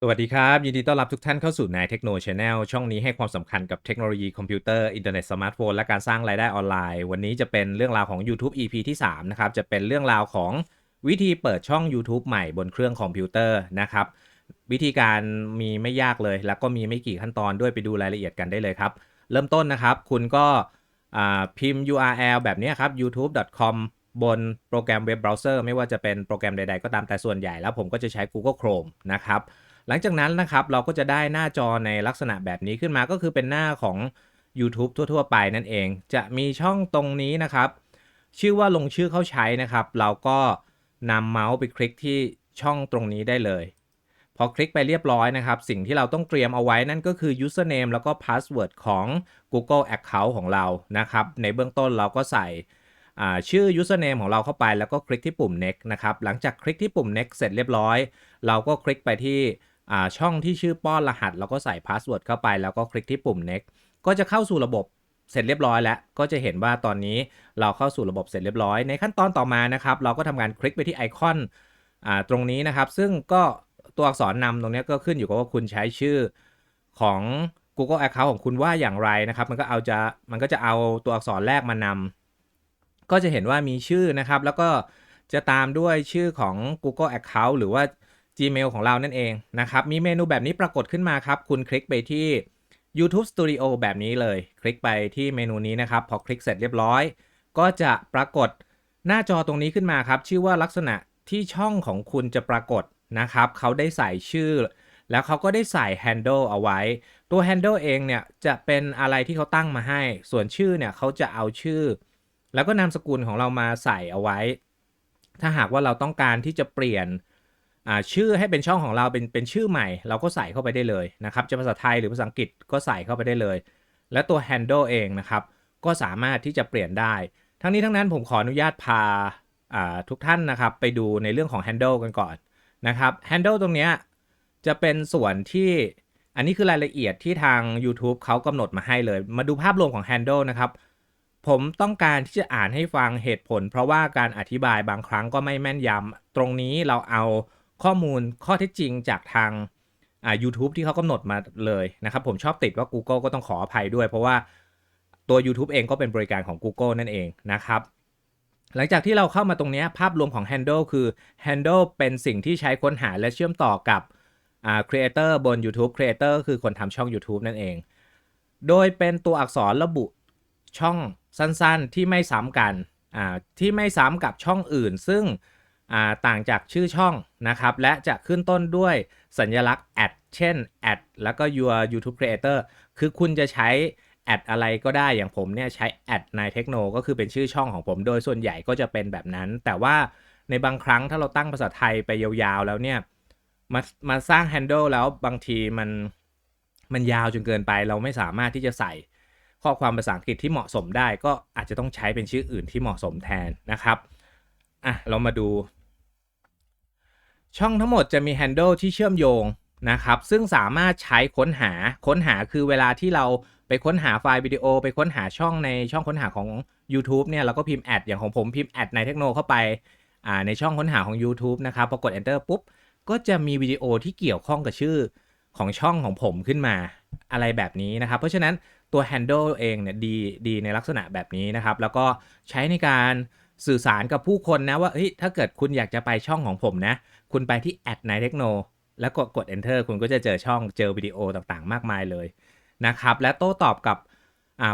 สวัสดีครับ ยินดีต้อนรับทุกท่านเข้าสู่นายเทคโนชาแนลช่องนี้ให้ความสำคัญกับเทคโนโลยีคอมพิวเตอร์ อินเทอร์เน็ตสมาร์ทโฟนและการสร้างรายได้ออนไลน์ วันนี้จะเป็นเรื่องราวของ YouTube EP ที่ 3 นะครับ จะเป็นเรื่องราวของวิธีเปิดช่อง YouTube ใหม่บนเครื่องคอมพิวเตอร์นะครับ วิธีการมีไม่ยากเลย แล้วก็มีไม่กี่ขั้นตอนด้วยไปดูรายละเอียดกันได้เลยครับ เริ่มต้นนะครับ คุณก็พิมพ์ URL แบบนี้ครับ youtube.com บนโปรแกรมเว็บเบราว์เซอร์ไม่ว่าจะเป็นโปรแกรมใด ๆ ก็ตามแต่ส่วนใหญ่แล้วผมก็จะใช้ Google Chrome นะครับ หลังจากนั้นนะครับเราก็จะได้หน้าจอในลักษณะแบบนี้ขึ้นมาก็คือเป็นหน้าของ YouTube ทั่ว ๆ ไปนั่นเอง จะมีช่องตรงนี้นะครับ ชื่อว่าลงชื่อเข้าใช้นะครับ เราก็นำเมาส์ไปคลิกที่ช่องตรงนี้ได้เลย พอคลิกไปเรียบร้อยนะครับ สิ่งที่เราต้องเตรียมเอาไว้นั่นก็คือ username แล้วก็ password ของ Google Account ของเรานะครับ ในเบื้องต้นเราก็ใส่ชื่อ username ของเราเข้าไปแล้วก็คลิกที่ปุ่ม next นะครับ หลังจากคลิกที่ปุ่ม next เสร็จเรียบร้อย เราก็คลิกไปที่ ช่องที่ชื่อป้อนรหัส แล้วก็ใส่พาสเวิร์ดเข้าไปแล้วก็คลิกที่ปุ่ม next ก็จะเข้าสู่ระบบเสร็จเรียบร้อยแล้ว ก็จะเห็นว่าตอนนี้เราเข้าสู่ระบบเสร็จเรียบร้อยในขั้นตอนต่อมานะครับเราก็ทำการคลิกไปที่ไอคอนอตรงนี้นะครับ ซึ่งก็ตัวอักษรนำตรงนี้ก็ขึ้นอยู่กับว่าคุณใช้ชื่อของ Google Account ของคุณว่าอย่างไรนะครับ มันก็เอาจะมันก็จะเอาตัวอักษรแรกมานำก็จะเห็นว่ามีชื่อนะครับ แล้วก็จะตามด้วยชื่อของ Google Account หรือว่า Gmail ของเรานั่นเองนะครับ มีเมนูแบบนี้ปรากฏขึ้นมาครับ คุณคลิกไปที่ YouTube Studio แบบนี้เลย คลิกไปที่เมนูนี้นะครับ พอคลิกเสร็จเรียบร้อย ก็จะปรากฏหน้าจอตรงนี้ขึ้นมาครับ ชื่อว่าลักษณะที่ช่องของคุณจะปรากฏนะครับ เขาได้ใส่ชื่อ แล้วเขาก็ได้ใส่ handle เอาไว้ ตัว handle เองเนี่ยจะเป็นอะไรที่เขาตั้งมาให้ ส่วนชื่อเนี่ยเขาจะเอาชื่อ แล้วก็นามสกุลของเรามาใส่เอาไว้ ถ้าหากว่าเราต้องการที่จะเปลี่ยน ชื่อให้เป็นช่องของเราเป็นเป็นชื่อใหม่ เราก็ใส่เข้าไปได้เลยนะครับจะภาษาไทยหรือภาษาอังกฤษก็ใส่เข้าไปได้เลย และตัว handle เองนะครับก็สามารถที่จะเปลี่ยนได้ ทั้งนี้ทั้งนั้นผมขออนุญาตพาอ่าทุกท่านนะครับไปดูในเรื่องของ handle กันก่อนนะครับ handle ตรงนี้จะเป็นส่วนที่อันนี้คือรายละเอียดที่ทาง YouTube เขากำหนดมาให้เลย มาดูภาพรวมของ handle นะครับ ผมต้องการที่จะอ่านให้ฟังเหตุผล เพราะว่าการอธิบายบางครั้งก็ไม่แม่นยำตรงนี้เราเอา ข้อมูลข้อเท็จจริงจากทางอ่า u t u b e ที่เขากำหนดมาเลยนะครับ ผมชอบติดว่า Google ก็ต้องขออภัยด้วย เพราะว่าตัว YouTube เองก็เป็นบริการของ Google นั่นเองนะครับ หลังจากที่เราเข้ามาตรงนี้ภาพรวมของ Handle คือ Handle เป็นสิ่งที่ใช้ค้นหาและเชื่อมต่อกับอ่า Creator บน YouTube Creator คือคนทำช่อง YouTube นั่นเอง โดยเป็นตัวอักษรระบุช่องสั้นๆที่ไม่ซ้ำกันอ่าที่ไม่ซ้ำกับช่องอื่น ซึ่ง ต่างจากชื่อช่องนะครับ และจะขึ้นต้นด้วยสัญลักษณ์ Ad เช่น Ad แล้วก็ your YouTube creator คือคุณจะใช้ Ad อะไรก็ได้อย่างผมเนี่ยใช้ add ในเทคโนก็คือเป็นชื่อช่องของผมโดยส่วนใหญ่ก็จะเป็นแบบนั้น แต่ว่าในบางครั้งถ้าเราตั้งภาษาไทยไปยาวๆแล้วเนี่ยมามาสร้าง handle แล้วบางทีมันมันยาวจนเกินไป เราไม่สามารถที่จะใส่ข้อความภาษาอังกฤษที่เหมาะสมได้ ก็อาจจะต้องใช้เป็นชื่ออื่นที่เหมาะสมแทนนะครับอะเรามาดู ช่องทั้งหมดจะมี handle ที่เชื่อมโยงนะครับ ซึ่งสามารถใช้ค้นหาค้นหาคือเวลาที่เราไปค้นหาไฟล์วิดีโอ ไปค้นหาช่องในช่องค้นหาของ YouTube เนี่ยเราก็พิมพ์แอดอย่างของผมพิมพ์แอดในเทคโนเข้าไปอ่าในช่องค้นหาของ YouTube นะครับพอกด enter ปุ๊บ ก็จะมีวิดีโอที่เกี่ยวข้องกับชื่อของช่องของผมขึ้นมาอะไรแบบนี้นะครับ เพราะฉะนั้นตัว handle เองเนี่ยดีดีในลักษณะแบบนี้นะครับ แล้วก็ใช้ในการ สื่อสารกับผู้คนนะว่าเฮ้ยถ้าเกิดคุณอยากจะไปช่องของผมนะ คุณไปที่แอดในเทคโนแล้วกดกด enter คุณก็จะเจอช่องเจอวิดีโอต่างๆ มากมายเลยนะครับ และโต้ตอบกับ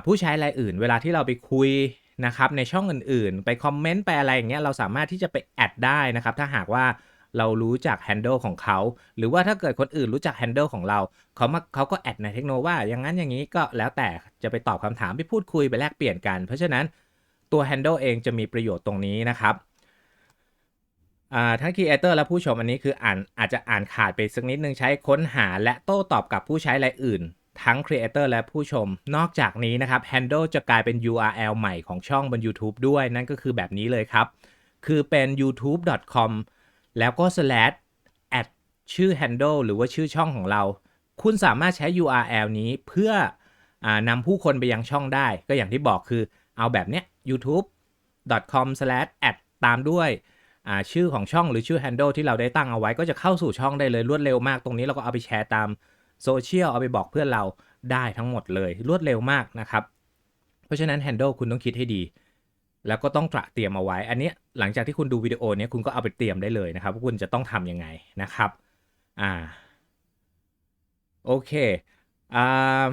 ผู้ใช้รายอื่น เวลาที่เราไปคุยนะครับในช่องอื่นๆ ไปคอมเมนต์ไปอะไรอย่างเงี้ยเราสามารถที่จะไปแอดได้นะครับ ถ้าหากว่าเรารู้จัก handle ของเขา หรือว่าถ้าเกิดคนอื่นรู้จัก handle ของเรา เขามาเขาก็แอดในเทคโนว่า อย่างนั้นอย่างนี้ก็แล้วแต่จะไปตอบคำถามไปพูดคุยไปแลกเปลี่ยนกัน เพราะฉะนั้น ตัว handle เองจะมีประโยชน์ตรงนี้นะครับทั้ง creator และผู้ชมอันนี้คืออ่านอาจจะอ่านขาดไปสักนิดนึงใช้ค้นหาและโต้ตอบกับผู้ใช้รายอื่น ทั้ง creator และผู้ชม นอกจากนี้นะครับ handle จะกลายเป็น URL ใหม่ของช่องบน YouTube ด้วยนั่นก็คือแบบนี้เลยครับ คือเป็น youtube.com แล้วก็ slash add ชื่อ handle หรือว่าชื่อช่องของเรา คุณสามารถใช้ URL นี้เพื่ออนำผู้คนไปยังช่องได้ ก็อย่างที่บอกคือเอาแบบเนี้ย youtube.com slash add ตามด้วยชื่อของช่องหรือชื่อ handle ที่เราได้ตั้งเอาไว้ก็จะเข้าสู่ช่องได้เลยรวดเร็วมากตรงนี้เราก็เอาไปแชร์ตามโซเชียลเอาไปบอกเพื่อนเราได้ทั้งหมดเลยรวดเร็วมากนะครับ เพราะฉะนั้น handle คุณต้องคิดให้ดี แล้วก็ต้องตระเตรียมเอาไว้ อันนี้หลังจากที่คุณดูวิดีโอนี้คุณก็เอาไปเตรียมได้เลยนะครับว่าคุณจะต้องทำยังไงนะครับอ่าโอเคอ่า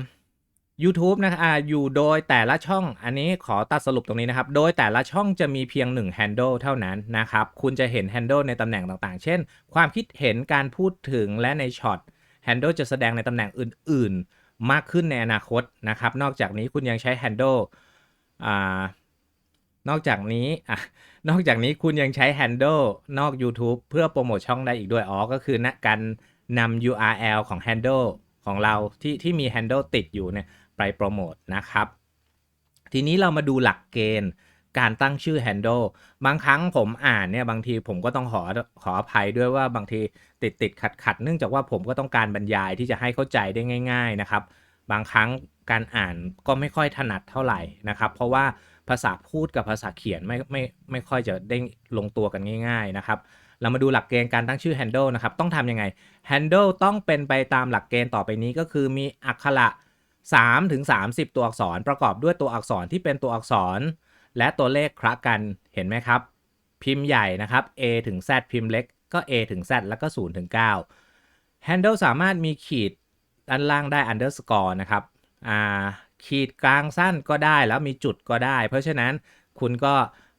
YouTube นะครับอยู่โดยแต่ละช่อง อันนี้ขอตัดสรุปตรงนี้นะครับ โดยแต่ละช่องจะมีเพียง 1 handle เท่านั้นนะครับ คุณจะเห็น handle ในตำแหน่งต่างๆ เช่น ความคิดเห็นการพูดถึงและในช็อต handle จะแสดงในตำแหน่งอื่น ๆ มากขึ้นในอนาคตนะครับ นอกจากนี้คุณยังใช้ handle อ่านอกจากนี้อะนอกจากนี้คุณยังใช้ handle นอก YouTube เพื่อโปรโมทช่องได้อีกด้วยอ๋อก็คือนะการนำ URL ของ handle ของเราที่ที่มี handle ติดอยู่เนี่ย ไปโปรโมทนะครับ ทีนี้เรามาดูหลักเกณฑ์การตั้งชื่อ handle บางครั้งผมอ่านเนี่ยบางทีผมก็ต้องขอขออภัยด้วยว่าบางทีติดติดขัดขัดเนื่องจากว่าผมก็ต้องการบรรยายที่จะให้เข้าใจได้ง่าย ๆนะครับ บางครั้งการอ่านก็ไม่ค่อยถนัดเท่าไหร่นะครับ เพราะว่าภาษาพูดกับภาษาเขียนไม่ไม่ไม่ค่อยจะได้ลงตัวกันง่าย ๆนะครับ เรามาดูหลักเกณฑ์การตั้งชื่อ handle นะครับ ต้องทำยังไง handle ต้องเป็นไปตามหลักเกณฑ์ต่อไปนี้ก็คือมีอักขระ 3ถึง30 ตัวอักษรประกอบด้วยตัวอักษรที่เป็นตัวอักษร และตัวเลขคละกันเห็นไหมครับ พิมพ์ใหญ่นะครับ A ถึง Z พิมพ์เล็กก็ A ถึง Z แล้วก็0ถึง9 Handle สามารถมีขีดด้านล่างได้ underscore นะครับอ่าขีดกลางสั้นก็ได้แล้วมีจุดก็ได้ เพราะฉะนั้นคุณก็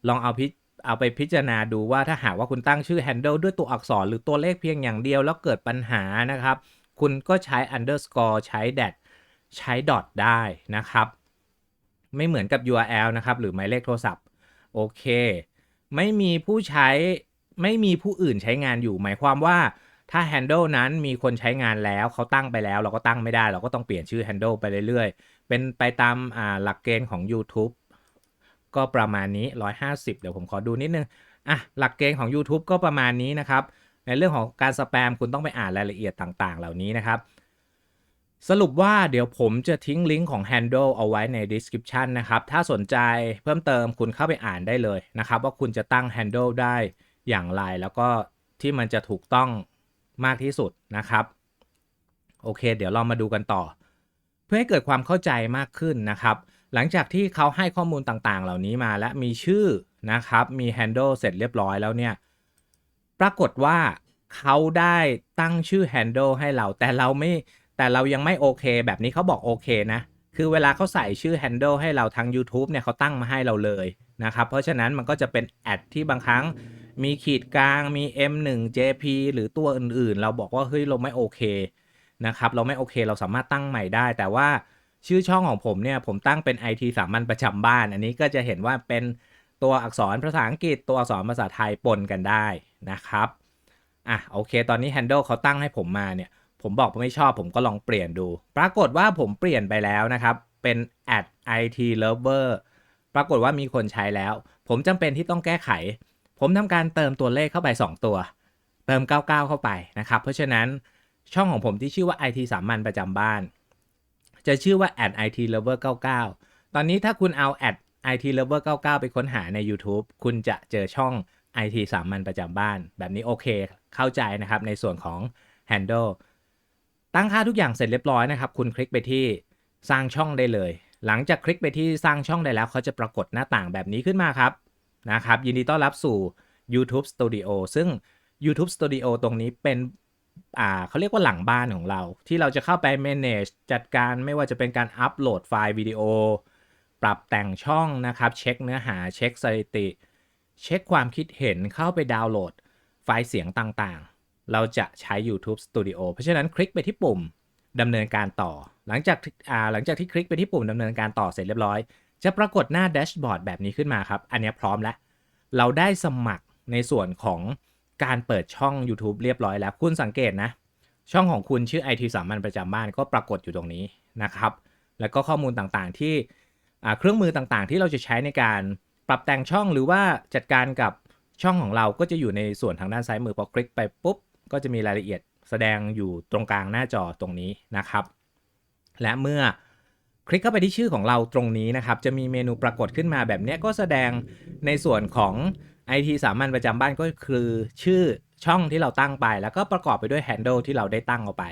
ลองเอาพิเอาไปพิจารณาดูว่าถ้าหากว่าคุณตั้งชื่อ handle ด้วยตัวอักษรหรือตัวเลขเพียงอย่างเดียวแล้วเกิดปัญหานะครับ คุณก็ใช้ underscore ใช้ dash ใช้ dot ได้นะครับ ไม่เหมือนกับ URL นะครับ หรือหมายเลขโทรศัพท์ โอเค ไม่มีผู้ใช้ไม่มีผู้อื่นใช้งานอยู่ หมายความว่าถ้า handle นั้นมีคนใช้งานแล้วเขาตั้งไปแล้ว เราก็ตั้งไม่ได้ เราก็ต้องเปลี่ยนชื่อ handle ไปเรื่อยๆ เป็นไปตามหลักเกณฑ์ของ YouTube ก็ประมาณนี้ 150 เดี๋ยวผมขอดูนิดนึง อะ หลักเกณฑ์ของ YouTube ก็ประมาณนี้นะครับ ในเรื่องของการสแปมคุณต้องไปอ่านรายละเอียดต่างๆ เหล่านี้นะครับ สรุปว่าเดี๋ยวผมจะทิ้งลิงก์ของ Handle เอาไว้ใน description นะครับ ถ้าสนใจเพิ่มเติมคุณเข้าไปอ่านได้เลยนะครับ ว่าคุณจะตั้ง Handle ได้อย่างไร แล้วก็ที่มันจะถูกต้องมากที่สุดนะครับ โอเค เดี๋ยวเรามาดูกันต่อ เพื่อให้เกิดความเข้าใจมากขึ้นนะครับ หลังจากที่เขาให้ข้อมูลต่างๆ เหล่านี้มาและมีชื่อนะครับ มี handle เสร็จเรียบร้อยแล้วเนี่ย ปรากฏว่าเขาได้ตั้งชื่อ handle ให้เราแต่เราไม่ แต่เรายังไม่โอเค แบบนี้เขาบอกโอเคนะ คือเวลาเขาใส่ชื่อ handle ให้เราทาง YouTube เนี่ยเขาตั้งมาให้เราเลยนะครับ เพราะฉะนั้นมันก็จะเป็นแอดที่บางครั้งมีขีดกลาง มี M1 JP หรือตัวอื่นๆ เราบอกว่าเฮ้ยเราไม่โอเคนะครับ เราไม่โอเคเราสามารถตั้งใหม่ได้ แต่ว่าชื่อช่องของผมเนี่ยผมตั้งเป็น IT สามัญประจำบ้าน อันนี้ก็จะเห็นว่าเป็นตัวอักษรภาษาอังกฤษ ตัวอักษรภาษาไทยปนกันได้นะครับ อะโอเค ตอนนี้ handle เขาตั้งให้ผมมาเนี่ย ผมบอกผมไม่ชอบผมก็ลองเปลี่ยนดู ปรากฏว่าผมเปลี่ยนไปแล้วนะครับ เป็น at it lover ปรากฏว่ามีคนใช้แล้ว ผมจำเป็นที่ต้องแก้ไข ผมทำการเติมตัวเลขเข้าไป 2 ตัว เติม 99 เข้าไปนะครับ เพราะฉะนั้นช่องของผมที่ชื่อว่า IT สามัญประจำบ้าน จะชื่อว่า at it lover 99 ตอนนี้ถ้าคุณเอา at it lover 99 ไปค้นหาใน YouTube คุณจะเจอช่อง IT สามัญประจำบ้าน แบบนี้โอเค เข้าใจนะครับในส่วนของ handle ตั้งค่าทุกอย่างเสร็จเรียบร้อยนะครับ คุณคลิกไปที่สร้างช่องได้เลย หลังจากคลิกไปที่สร้างช่องได้แล้ว เขาจะปรากฏหน้าต่างแบบนี้ขึ้นมาครับนะครับ ยินดีต้อนรับสู่ YouTube Studio ซึ่ง YouTube Studio ตรงนี้เป็นอ่าเขาเรียกว่าหลังบ้านของเรา ที่เราจะเข้าไป manage จัดการไม่ว่าจะเป็นการอัปโหลดไฟล์วิดีโอ ปรับแต่งช่องนะครับ เช็คเนื้อหาเช็คสถิติ เช็คความคิดเห็นเข้าไปดาวน์โหลด ไฟล์เสียงต่างๆ เราจะใช้ YouTube Studio เพราะฉะนั้นคลิกไปที่ปุ่มดำเนินการต่อ หลังจากอ่าหลังจากที่คลิกไปที่ปุ่มดำเนินการต่อเสร็จเรียบร้อย จะปรากฏหน้าแดชบอร์ดแบบนี้ขึ้นมาครับ อันนี้พร้อมแล้ว เราได้สมัครในส่วนของการเปิดช่อง YouTube เรียบร้อยแล้ว คุณสังเกตนะ ช่องของคุณชื่อ IT สามัญประจำบ้านก็ปรากฏอยู่ตรงนี้นะครับ แล้วก็ข้อมูลต่างๆที่เครื่องมือต่างๆ ที่เราจะใช้ในการปรับแต่งช่องหรือว่าจัดการกับช่องของเราก็จะอยู่ในส่วนทางด้านซ้ายมือพอคลิกไปปุ๊บ ก็จะมีรายละเอียดแสดงอยู่ตรงกลางหน้าจอตรงนี้นะครับ และเมื่อคลิกเข้าไปที่ชื่อของเราตรงนี้นะครับ จะมีเมนูปรากฏขึ้นมาแบบนี้ก็แสดงในส่วนของ IT สามัญประจำบ้านก็คือชื่อช่องที่เราตั้งไป แล้วก็ประกอบไปด้วย handle ที่เราได้ตั้งเอาไป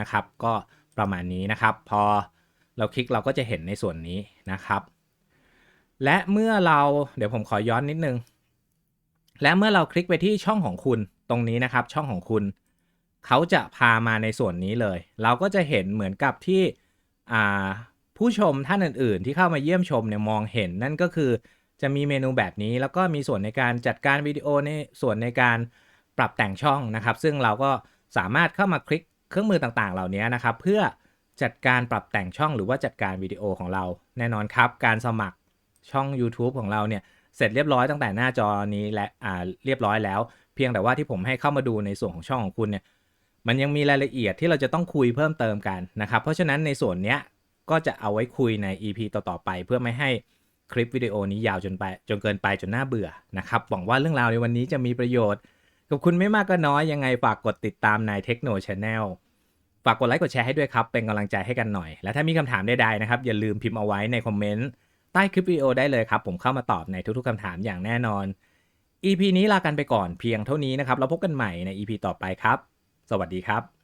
นะครับ ก็ประมาณนี้นะครับ พอเราคลิกเราก็จะเห็นในส่วนนี้นะครับ และเมื่อเราเดี๋ยวผมขอย้อนนิดนึง และเมื่อเราคลิกไปที่ช่องของคุณ ตรงนี้นะครับช่องของคุณ เขาจะพามาในส่วนนี้เลย เราก็จะเห็นเหมือนกับที่ผู้ชมท่านอื่น ๆ ที่เข้ามาเยี่ยมชมเนี่ยมองเห็นนั่นก็คือจะมีเมนูแบบนี้แล้วก็มีส่วนในการจัดการวิดีโอในส่วนในการปรับแต่งช่องนะครับ ซึ่งเราก็สามารถเข้ามาคลิกเครื่องมือต่างๆ เหล่านี้นะครับ เพื่อจัดการปรับแต่งช่องหรือว่าจัดการวิดีโอของเรา แน่นอนครับ การสมัครช่อง YouTube ของเราเนี่ยเสร็จเรียบร้อยตั้งแต่หน้าจอนี้และอ่าเรียบร้อยแล้ว เพียงแต่ว่าที่ผมให้เข้ามาดูในส่วนของช่องของคุณเนี่ยมันยังมีรายละเอียดที่เราจะต้องคุยเพิ่มเติมกันนะครับ เพราะฉะนั้นในส่วนเนี้ยก็จะเอาไว้คุยใน EP ต่อๆไป เพื่อไม่ให้คลิปวิดีโอนี้ยาวจนไปจนเกินไปจนน่าเบื่อนะครับหวังว่าเรื่องราวในวันนี้จะมีประโยชน์ กับคุณไม่มากก็น้อยยังไงฝากกดติดตามใน Techno Channel ฝากกดไลค์กดแชร์ให้ด้วยครับ เป็นกำลังใจให้กันหน่อย และถ้ามีคำถามใดๆนะครับ อย่าลืมพิมพ์เอาไว้ในคอมเมนต์ใต้คลิปวิดีโอได้เลยครับ ผมเข้ามาตอบในทุกๆคำถามอย่างแน่นอน EP นี้ลากันไปก่อนเพียงเท่านี้นะครับ แล้วพบกันใหม่ใน EP ต่อไปครับ สวัสดีครับ